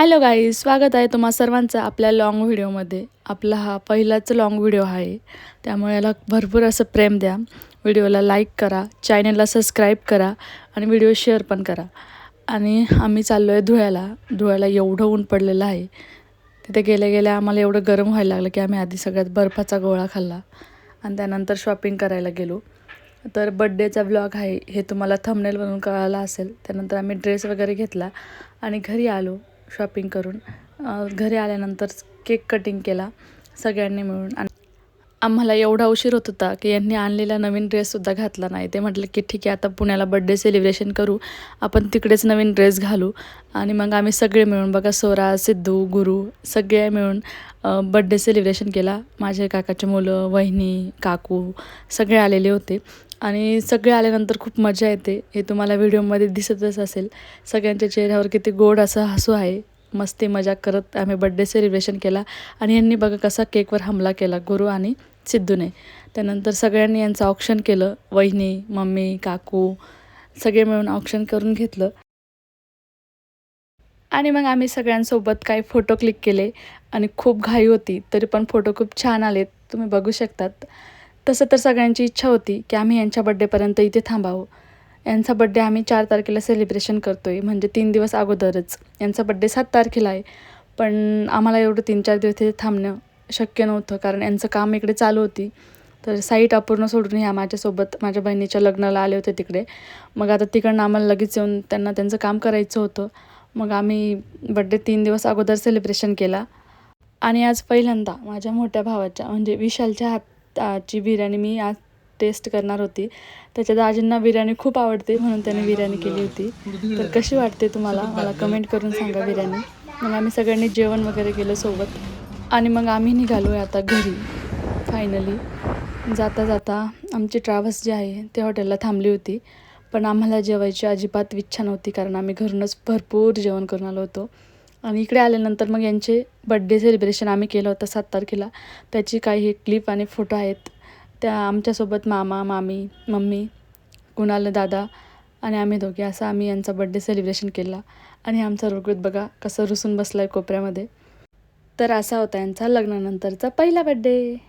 Hello गाई स्वागत आहे तुम्हा सर्वांचं आपल्या लाँग व्हिडिओमध्ये आपला हा पहिलाच लाँग व्हिडिओ आहे. त्यामुळे याला भरपूर असं प्रेम द्या. व्हिडिओला लाईक करा चॅनलला सबस्क्राईब करा आणि व्हिडिओ शेअर पण करा. आणि आम्ही चाललो आहे धुळ्याला. धुळ्याला एवढं ऊन पडलेलं आहे. तिथे गेल्या गेल्या आम्हाला एवढं गरम व्हायला लागलं की आम्ही आधी सगळ्यात बर्फाचा गोळा खाल्ला. आणि त्यानंतर शॉपिंग करायला गेलो. तर बड्डेचा ब्लॉग आहे. हे तुम्हाला थंबनेल बनवून कळालं असेल. त्यानंतर आम्ही ड्रेस वगैरे घेतला आणि घरी आलो. शॉपिंग करून घरी आल्यानंतर केक कटिंग केला सगळ्यांनी मिळून. आणि आम्हाला एवढा उशीर होत होता की यांनी आणलेला नवीन ड्रेससुद्धा घातला नाही. ते म्हटलं की ठीक आहे आता पुण्याला बड्डे सेलिब्रेशन करू. आपण तिकडेच नवीन ड्रेस घालू. आणि मग आम्ही सगळे मिळून बघा सोरा सिद्धू गुरु सगळे मिळून बड्डे सेलिब्रेशन केला. माझे काकाचे मुलं वहिनी काकू सगळे आलेले होते. आणि सगळे आल्यानंतर खूप मजा येते. हे तुम्हाला व्हिडिओमध्ये दिसतच असेल. सगळ्यांच्या चेहऱ्यावर किती गोड असं हसू आहे. मस्ती मजा करत आम्ही बड्डे सेलिब्रेशन केला. आणि यांनी बघा कसा केकवर हमला केला गुरु आणि सिद्धूने. त्यानंतर सगळ्यांनी यांचं ऑप्शन केलं. वहिनी मम्मी काकू सगळे मिळून ऑप्शन करून घेतलं. आणि मग आम्ही सगळ्यांसोबत काही फोटो क्लिक केले. आणि खूप घाई होती तरी पण फोटो खूप छान आलेत. तुम्ही बघू शकतात. तसं तर सगळ्यांची इच्छा होती की आम्ही यांच्या बड्डेपर्यंत इथे थांबावं. यांचा बड्डे आम्ही चार तारखेला सेलिब्रेशन करतो आहे म्हणजे तीन दिवस अगोदरच. यांचा बड्डे सात तारखेला आहे. पण आम्हाला एवढं तीन चार दिवस तिथे थांबणं शक्य नव्हतं कारण यांचं काम इकडे चालू होती. तर साईट अपूर्ण सोडून ह्या माझ्यासोबत माझ्या बहिणीच्या लग्नाला आले होते तिकडे. मग आता तिकडनं आम्हाला लगेच येऊन त्यांना त्यांचं काम करायचं होतं. मग आम्ही बड्डे तीन दिवस अगोदर सेलिब्रेशन केला. आणि आज पहिल्यांदा माझ्या मोठ्या भावाच्या म्हणजे विशालच्या हात आजची बिर्याणी मी आज टेस्ट करणार होती. त्याच्यात आजींना बिर्याणी खूप आवडते म्हणून त्याने बिर्याणी केली होती. तर कशी वाटते तुम्हाला? मला कमेंट करून सांगा बिर्याणी. मग आम्ही सगळ्यांनी जेवण वगैरे केलं सोबत. आणि मग आम्ही निघालो आहे आता घरी. फायनली जाता जाता आमची ट्रॅव्हल्स जी आहे ते हॉटेलला थांबली होती. पण आम्हाला जेवायची अजिबात इच्छा नव्हती कारण आम्ही घरूनच भरपूर जेवण करून आलो होतो. आणि इकडे आल्यानंतर मग यांचे बड्डे सेलिब्रेशन आम्ही केलं होतं सात तारखेला. त्याची काही क्लिप आणि फोटो आहेत. त्या आमच्यासोबत मामा मामी मम्मी कुणाल दादा आणि आम्ही दोघे असं आम्ही यांचा बड्डे सेलिब्रेशन केला. आणि आमचा रुगृत बघा कसं रुसून बसला आहे कोपऱ्यामध्ये. तर असा होता यांचा लग्नानंतरचा पहिला बड्डे